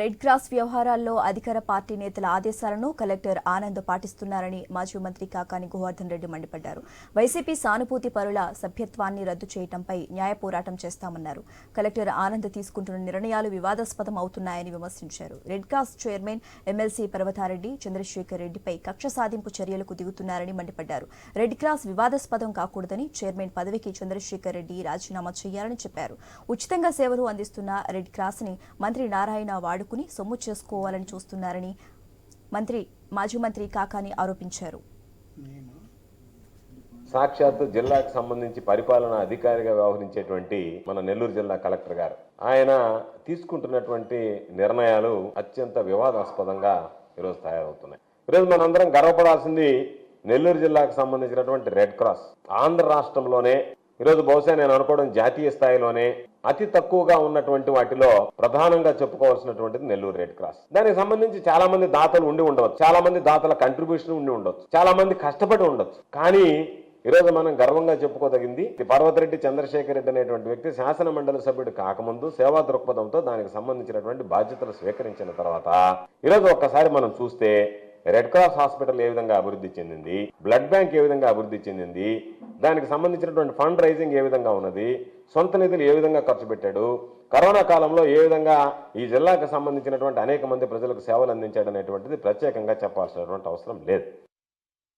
Red cross వ్యవహారాల్లో అధికార party నేతల ఆదేశాలను కలెక్టర్ ఆనంద్ పాటిస్తున్నారని మాజీ మంత్రి కాకాని గోవర్ధన్ రెడ్డి మండిపడ్డారు. వైసీపీ సానుభూతి పరుల సభ్యత్వాన్ని రద్దు చేయడంపై న్యాయ పోరాటం చేస్తామన్నారు. కలెక్టర్ ఆనంద్ తీసుకుంటున్న నిర్ణయాలు వివాదాస్పదం అవుతున్నాయని విమర్శించారు. Red cross chairman MLC Parvathareddy Chandrasekhar రెడ్డిపై కక్ష సాధింపు చర్యలకు దిగుతున్నారని మండిపడ్డారు. రెడ్ క్రాస్ వివాదాస్పదం కాకూడదని చైర్మన్ పదవికి చంద్రశేఖర్ రెడ్డి రాజీనామా చేయాలని చెప్పారు. ఉచితంగా సేవలు అందిస్తున్న రెడ్ క్రాస్ని మంత్రి నారాయణ వాడుకుని సొమ్ము చేసుకోవాలని చూస్తున్నారని మంత్రి మాజీ మంత్రి కాకాని ఆరోపించారు. సాక్షాత్ జిల్లాకు సంబంధించి పరిపాలన అధికారిగా వ్యవహరించేటువంటి మన నెల్లూరు జిల్లా కలెక్టర్ గారు. ఆయన తీసుకుంటున్నటువంటి నిర్ణయాలు అత్యంత వివాదాస్పదంగా ఈరోజు తయారవుతున్నాయి. ఈరోజు మనందరం గర్వపడాల్సింది నెల్లూరు జిల్లాకు సంబంధించినటువంటి రెడ్ క్రాస్ ఆంధ్ర రాష్ట్రంలోనే ఈరోజు బహుశా నేను అనుకోవడం జాతీయ స్థాయిలోనే అతి తక్కువగా ఉన్నటువంటి వాటిలో ప్రధానంగా చెప్పుకోవాల్సినటువంటిది నెల్లూరు రెడ్ క్రాస్. దానికి సంబంధించి చాలా మంది దాతలు ఉండి ఉండవచ్చు. చాలా మంది దాతల కంట్రిబ్యూషన్ ఉండి ఉండొచ్చు చాలా మంది కష్టపడి ఉండొచ్చు కానీ ఈరోజు మనం గర్వంగా చెప్పుకోదగింది ఈ పర్వతరెడ్డి చంద్రశేఖర్ రెడ్డి అనేటువంటి వ్యక్తి శాసన మండలి సభ్యుడు కాకముందు సేవా దృక్పథంతో దానికి సంబంధించినటువంటి బాధ్యతలు స్వీకరించిన తర్వాత ఈరోజు ఒక్కసారి మనం చూస్తే రెడ్ క్రాస్ హాస్పిటల్ ఏ విధంగా అభివృద్ధి చెందింది? బ్లడ్ బ్యాంక్ ఏ విధంగా అభివృద్ధి చెందింది? దానికి సంబంధించినటువంటి ఫండ్ రైజింగ్ ఏ విధంగా ఉన్నది సొంత నిధులు ఏ విధంగా ఖర్చు పెట్టాడు కరోనా కాలంలో ఏ విధంగా ఈ జిల్లాకు సంబంధించినటువంటి అనేక మంది ప్రజలకు సేవలు అందించాడు అనేటువంటిది ప్రత్యేకంగా చెప్పాల్సినటువంటి అవసరం లేదు.